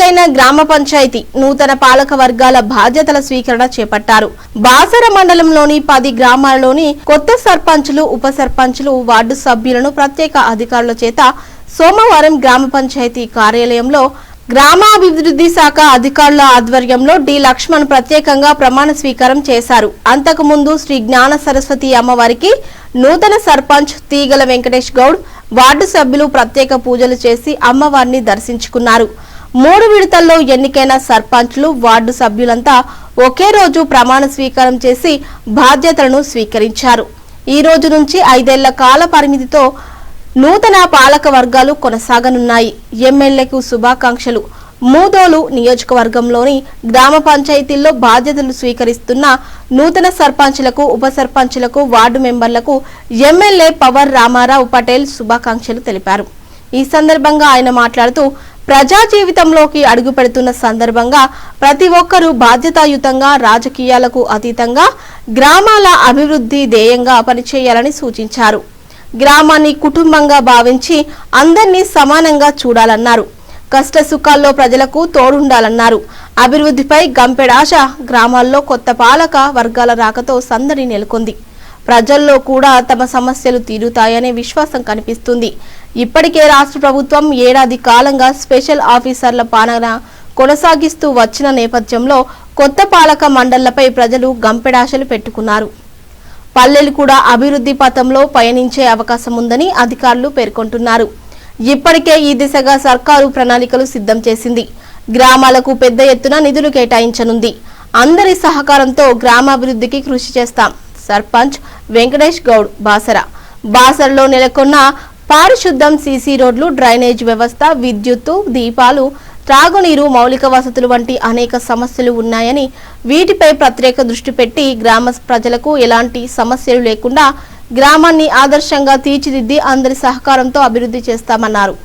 ఎన్నికైన గ్రామ పంచాయతీ నూతన పాలక వర్గాల బాధ్యతల స్వీకరణ చేపట్టారు. బాసర మండలంలోని పది గ్రామాలలోని కొత్త సర్పంచులు ఉప సర్పంచులు వార్డు సభ్యులను ప్రత్యేక అధికారుల చేత సోమవారం గ్రామ పంచాయతీ కార్యాలయంలో గ్రామాభివృద్ధి శాఖ అధికారుల ఆధ్వర్యంలో డి లక్ష్మణ్ ప్రత్యేకంగా ప్రమాణ స్వీకారం చేశారు. అంతకుముందు శ్రీ జ్ఞాన సరస్వతి అమ్మవారికి నూతన సర్పంచ్ తీగల వెంకటేష్ గౌడ్ వార్డు సభ్యులు ప్రత్యేక పూజలు చేసి అమ్మవారిని దర్శించుకున్నారు. మూడు విడతల్లో ఎన్నికైన సర్పంచ్లు వార్డు సభ్యులంతా ఒకే రోజు ప్రమాణ స్వీకారం చేసి బాధ్యతలను స్వీకరించారు. ఈ రోజు నుంచి ఐదేళ్ళ కాల పరిమితితో నూతన పాలక వర్గాలు కొనసాగనున్నాయి. ఎమ్మెల్యేకు శుభాకాంక్షలు. మూదోలు నియోజకవర్గంలోని గ్రామ పంచాయతీల్లో బాధ్యతలు స్వీకరిస్తున్న నూతన సర్పంచ్లకు ఉప సర్పంచ్లకు వార్డు మెంబర్లకు ఎమ్మెల్యే పవర్ రామారావు పటేల్ శుభాకాంక్షలు తెలిపారు. ఈ సందర్భంగా ఆయన మాట్లాడుతూ ప్రజా జీవితంలోకి అడుగుపెడుతున్న సందర్భంగా ప్రతి ఒక్కరూ బాధ్యతాయుతంగా రాజకీయాలకు అతీతంగా గ్రామాల అభివృద్ధి ధ్యేయంగా పనిచేయాలని సూచించారు. గ్రామాన్ని కుటుంబంగా భావించి అందరినీ సమానంగా చూడాలన్నారు. కష్ట సుఖాల్లో ప్రజలకు తోడుండాలన్నారు. అభివృద్ధిపై గంపెడాశ గ్రామాల్లో కొత్త పాలక వర్గాల రాకతో సందడి నెలకొంది. ప్రజల్లో కూడా తమ సమస్యలు తీరుతాయనే విశ్వాసం కనిపిస్తుంది. ఇప్పటికే రాష్ట్ర ప్రభుత్వం ఏడాది కాలంగా స్పెషల్ ఆఫీసర్ల పాలన కొనసాగిస్తూ వచ్చిన నేపథ్యంలో కొత్త పాలక మండళ్ళపై ప్రజలు గంపెడాశలు పెట్టుకున్నారు. పల్లెలు కూడా అభివృద్ధి పథంలో పయనించే అవకాశం ఉందని అధికారులు పేర్కొంటున్నారు. ఇప్పటికే ఈ దిశగా సర్కారు ప్రణాళికలు సిద్ధం చేసింది. గ్రామాలకు పెద్ద ఎత్తున నిధులు కేటాయించనుంది. అందరి సహకారంతో గ్రామాభివృద్ధికి కృషి చేస్తాం. సర్పంచ్ వెంకటేష్ గౌడ్ బాసర. బాసరలో నెలకొన్న పారిశుద్ధం సీసీ రోడ్లు డ్రైనేజ్ వ్యవస్థ విద్యుత్తు దీపాలు త్రాగునీరు మౌలిక వసతులు వంటి అనేక సమస్యలు ఉన్నాయని వీటిపై ప్రత్యేక దృష్టి పెట్టి గ్రామ ప్రజలకు ఎలాంటి సమస్యలు లేకుండా గ్రామాన్ని ఆదర్శంగా తీర్చిదిద్ది అందరి సహకారంతో అభివృద్ధి చేస్తామన్నారు.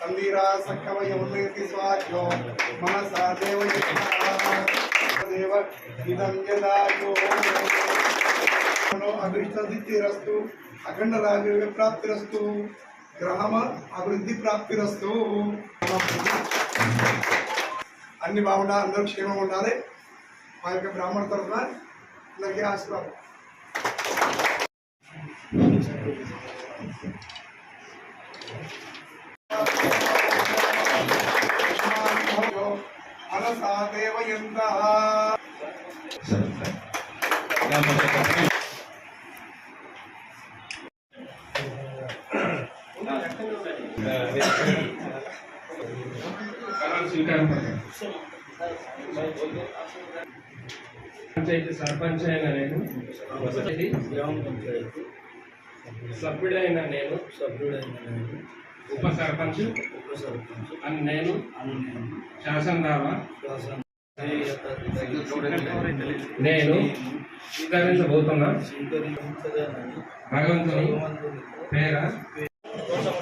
తందిరా సక్కవయ ఉన్నతి స్వాధ్యో మనసా దేవ దేవ ఇదం యదాయో అభిష్ట సిద్ధిరస్తు అన్ని బాగుండాలి అందరూ క్షేమం ఉండాలి. మా యొక్క బ్రాహ్మణ తరఫున అందరికీ ఆశీర్వాదం. మనసా పంచాయతీ సర్పంచ్ అయిన నేను ఇది గ్రామ పంచాయతీ సభ్యుడైన నేను సభ్యుడైన నేను ఉప సర్పంచ్ ఉప సర్పంచ్ అని నేను అని నేను శాసనదావా శాసన నేను స్వీకరించబోతున్నా. భగవంతుని భగవంతుని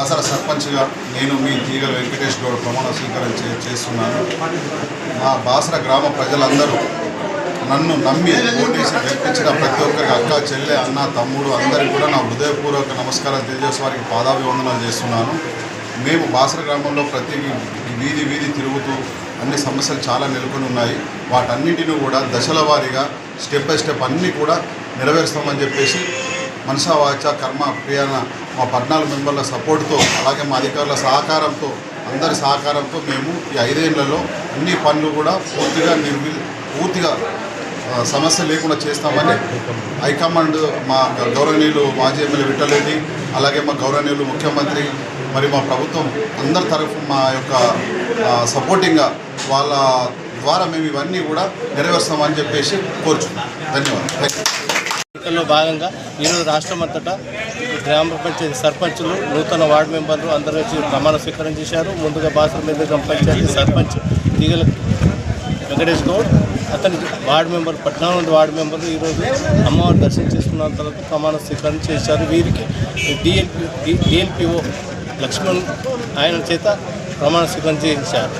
బాసర సర్పంచ్గా నేను మీ తీగల వెంకటేష్ గౌడ్ ప్రమాణ స్వీకారం చే చేస్తున్నాను. మా బాసర గ్రామ ప్రజలందరూ నన్ను నమ్మి ఓటేసి గెలిపించిన ప్రతి ఒక్కరికి అక్క చెల్లె అన్న తమ్ముడు అందరికీ కూడా నా హృదయపూర్వక నమస్కారం తెలియజేసి వారికి పాదాభివందనాలు చేస్తున్నాను. మేము బాసర గ్రామంలో ప్రతి వీధి వీధి తిరుగుతూ అన్ని సమస్యలు చాలా నెలకొని ఉన్నాయి. వాటన్నిటిని కూడా దశల వారీగా స్టెప్ బై స్టెప్ అన్నీ కూడా నెరవేరుస్తామని చెప్పేసి మనసా వాచ కర్మ ప్రియాన మా పద్నాలుగు మెంబర్ల సపోర్ట్తో అలాగే మా అధికారుల సహకారంతో అందరి సహకారంతో మేము ఈ ఐదేళ్ళలో అన్ని పనులు కూడా పూర్తిగా నిర్వి పూర్తిగా సమస్య లేకుండా చేస్తామని హైకమాండ్ మా గౌరవనీయులు మాజీ ఎమ్మెల్యే విఠలరెడ్డి అలాగే మా గౌరవనీయులు ముఖ్యమంత్రి మరి మా ప్రభుత్వం అందరి తరఫు మా యొక్క సపోర్టింగ్గా వాళ్ళ ద్వారా మేము ఇవన్నీ కూడా నెరవేరుస్తామని చెప్పేసి కోరుచున్నాం. ధన్యవాదాలు. థ్యాంక్ భాగంగా ఈరోజు రాష్ట్రం అంతటా గ్రామ పంచాయతీ సర్పంచులు నూతన వార్డు మెంబర్లు అందరూ వచ్చి ప్రమాణ స్వీకారం చేశారు. ముందుగా బాసర మీద గ్రామ పంచాయతీ సర్పంచ్ తీగల వెంకటేష్ గౌడ్ అతని వార్డు మెంబర్ పద్నాలుగు వార్డు మెంబర్లు ఈరోజు అమ్మవారు దర్శనం చేసుకున్న తర్వాత ప్రమాణ స్వీకారం చేశారు. వీరికి డిఎల్పి డిఎల్పిఓ లక్ష్మణ్ ఆయన చేత ప్రమాణ స్వీకారం చేయించారు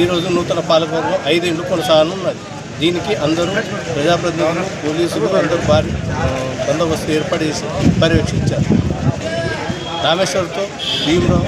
ఈరోజు నూతన పాలకవర్గం ఐదేళ్ళు కొనసాగనున్నది. దీనికి అందరూ ప్రజాప్రతినిధులు పోలీసులు అందరూ భారీ బందోబస్తు ఏర్పాటు చేసి పర్యవేక్షించారు. రామేశ్వర్తో భీమరావు